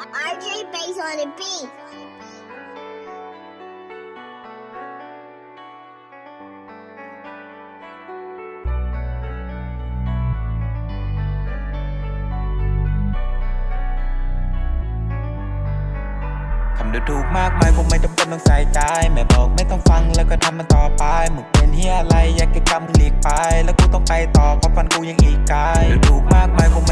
RJ Bass on the beat. คำดูถูกมากมายคงไม่จำเป็นต้องใส่ใจแม่บอกไม่ต้องฟังแล้วก็ทำมันต่อไปมึงเป็นเฮียอะไรอยากจะกำมึงหลีกไป แล้วกูต้องไปต่อเพราะฟันกูยังอีกไกลดูถูกมากมายคง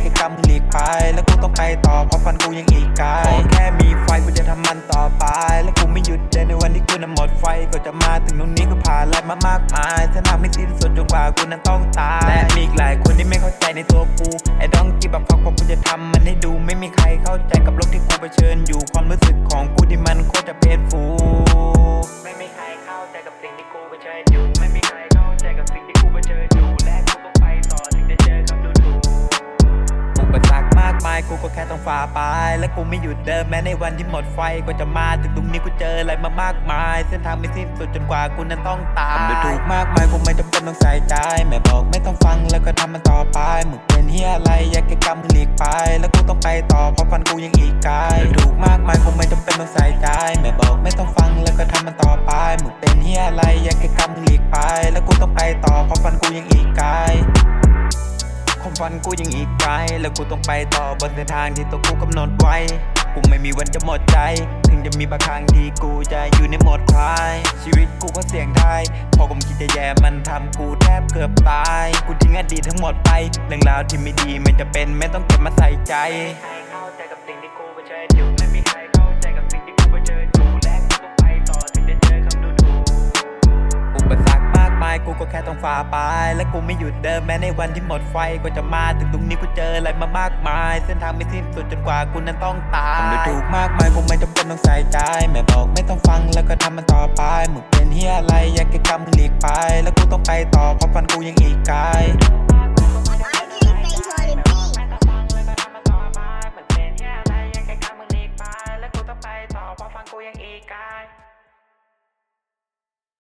ฮียอะไอยากจะกำมึงหลีกไป แล้วกูต้องไปต่อเพราะฟันกูยังอีกไกลขอแค่มีไฟกูจะทำมันต่อไป แล้วกูไม่หยุดเลยในวันที่กูนั้นหมดไฟก็จะมาถึงตรงนี้ก็ผ่านอะไรมามากมายเส้นทางไม่สิ้นสุดจนกว่ากูนั้นต้องตายและมีอีกหลายคนที่ไม่เข้าใจในตัวกูไอ้ดองกีแบบพักเพราะกูจะทำมันให้ดูไม่มีใครเข้าใจกับโลกที่กูเผชิญอยู่ความรู้สึกของกูที่มันโคตรจะเป็นฟูไม่มีใครเข้าใจกับสิ่งที่กูเผชิญ กมายกูก็แค่ต้องฝ่าไป และกูไม่หยุดเดินแม้ในวันที่หมดไฟก็จะมาถึงตรงนี้กูเจออะไรมามากมาย เส้นทางไม่สิ้นสุดจนกว่ากูนั้นต้องตายทำดูถูกมากมายกูไม่จำเป็นต้องใส่ใจแม่บอกไม่ต้องฟังแล้วก็ทำมันต่อไปมึงเป็นเฮียอะไรอยากจะกำมึงหลีกไป แล้วกูต้องไปต่อเพราะฟันกูยังอีกไกลดูถูกมากมายกูไม่จำเป็นต้องใส่ใจแม่บอกไม่ต้องฟังแล้วก็ทำมันต่อไปมึงเป็นเฮียอะไรอยากจะกำมึงหลีกไป แล้วกูต้องไปต่อเพราะฟันกูยังอีกไกลความ ฝันกูยังอีกไกล แล้วกูต้องไปต่อบนเส้นทางที่ตัวกูกำหนดไว้ กูไม่มีวันจะหมดใจ ถึงจะมีบางครั้งที่กูจะอยู่ในโหมดคลาย ชีวิตกูก็เสี่ยงได้ พอผมคิดจะแย่มันทำกูแทบเกือบตาย กูทิ้งอดีตทั้งหมดไป เรื่องราวที่ไม่ดีไม่จะเป็นไม่ต้องเก็บมาใส่ใจ กมายกูก็แค่ต้องฝ่าไป และกูไม่หยุดเดินแม้ในวันที่หมดไฟก็จะมาถึงตรงนี้กูเจออะไรมามากมาย เส้นทางไม่สิ้นสุดจนกว่ากูนั้นต้องตายทำดูถูกมากมายกูไม่จำเป็นต้องใส่ใจ แม่บอกไม่ต้องฟังแล้วก็ทำมันต่อไปมึงเป็นเฮียอะไรอยากแก้กำมึงหลีกไป แล้วกูต้องไปต่อเพราะฟันกูยังอีกไกล